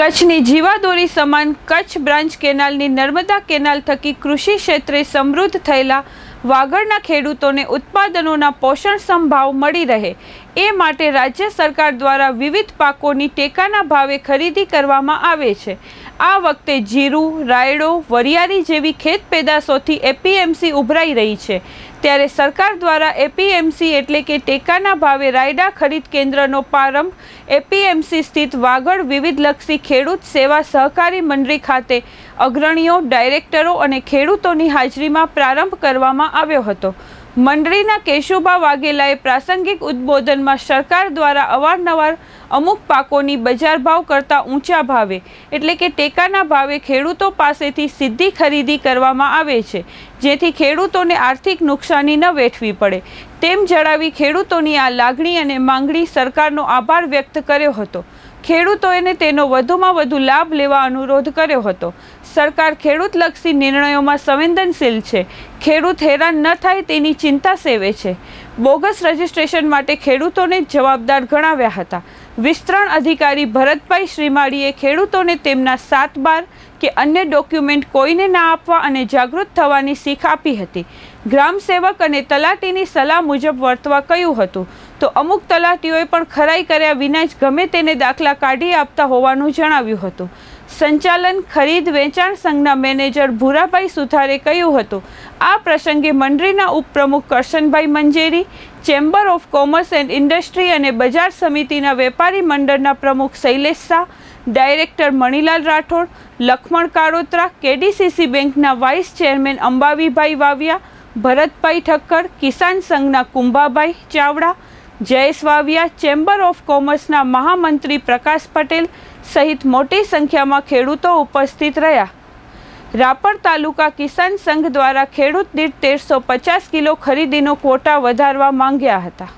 કચ્છની જીવાદોરી સમાન કચ્છ બ્રાન્ચ કેનાલની નર્મદા કેનાલ થકી કૃષિ ક્ષેત્રે સમૃદ્ધ થયેલા વાગડના ખેડૂતોને ઉત્પાદનોના પોષણક્ષમ ભાવ મળી રહે. એ માટે રાજ્ય સરકાર દ્વારા વિવિધ પાકોની ટેકાના ભાવે ખરીદી કરવામાં આવે છે. આ વખતે જીરું, રાયડો, વરિયાળી જેવી ખેત પેદાશોથી એપીએમસી ઉભરાઈ રહી છે. ત્યારે સરકાર દ્વારા એપીએમસી એટલે કે ટેકાના ભાવે રાયડા ખરીદ કેન્દ્રનો પ્રારંભ એપીએમસી સ્થિત વાગડ વિવિધલક્ષી ખેડૂત સેવા સહકારી મંડળી ખાતે અગ્રણીઓ, ડાયરેક્ટરો અને ખેડૂતોની હાજરીમાં પ્રારંભ કરવામાં આવ્યો હતો. મંડળીના કેશુભા વાઘેલાએ પ્રાસંગિક ઉદ્બોધનમાં સરકાર દ્વારા અવારનવાર અમુક પાકોની બજાર ભાવ કરતાં ઊંચા ભાવે, એટલે કે ટેકાના ભાવે ખેડૂતો પાસેથી સીધી ખરીદી કરવામાં આવે છે, જેથી ખેડૂતોને આર્થિક નુકસાની ન વેઠવી પડે. તેમ જણાવી ખેડૂતોની આ લાગણી અને માંગણી સરકારનો આભાર વ્યક્ત કર્યો હતો. ખેડૂતોએ તેનો વધુમાં વધુ લાભ લેવા અનુરોધ કર્યો હતો. સરકાર ખેડૂતલક્ષી નિર્ણયોમાં સંવેદનશીલ છે. ખેડૂત હેરાન ન થાય તેની ચિંતા સેવે છે. બોગસ રજિસ્ટ્રેશન માટે ખેડૂતોને જવાબદાર ગણાવ્યા હતા. વિસ્તરણ અધિકારી ભરતભાઈ શ્રીમાળીએ ખેડૂતોને તેમના સાત બાર કે અન્ય ડોક્યુમેન્ટ કોઈને ના આપવા અને જાગૃત થવાની શીખ આપી હતી. ગ્રામ સેવક અને તલાટીની સલાહ મુજબ વર્તવા કહ્યું હતું. તો અમુક તલાટીઓએ પણ ખરાઈ કર્યા વિના જ ગમે તેને દાખલા કાઢી આપતા હોવાનું જણાવ્યું હતું. સંચાલન, ખરીદ, વેચાણ સંઘના મેનેજર ભૂરાભાઈ સુથારે કહ્યું હતું. આ પ્રસંગે મંડળીના ઉપપ્રમુખ Karshanbhai Manjeri, chamber of commerce and industry અને બજાર સમિતિના વેપારી મંડળના પ્રમુખ શૈલેષ શાહ, ડાયરેક્ટર મણિલાલ રાઠોડ, લખમણ કાળોત્રા કેડીસીસી બેંકના વાઇસ ચેરમેન અંબાવીભાઈ વાવિયા, ભરતભાઈ ઠક્કર, કિસાન સંઘના કુંભાભાઈ ચાવડા જયેશ વાવિયા ચેમ્બર ઓફ કોમર્સના મહામંત્રી પ્રકાશ પટેલ સહિત મોટી સંખ્યામાં ખેડૂતો ઉપસ્થિત રહ્યા. રાપર તાલુકા કિસાન સંઘ દ્વારા ખેડૂત દીઠ તેરસો પચાસ કિલો ખરીદીનો ક્વોટા વધારવા માંગ્યા હતા.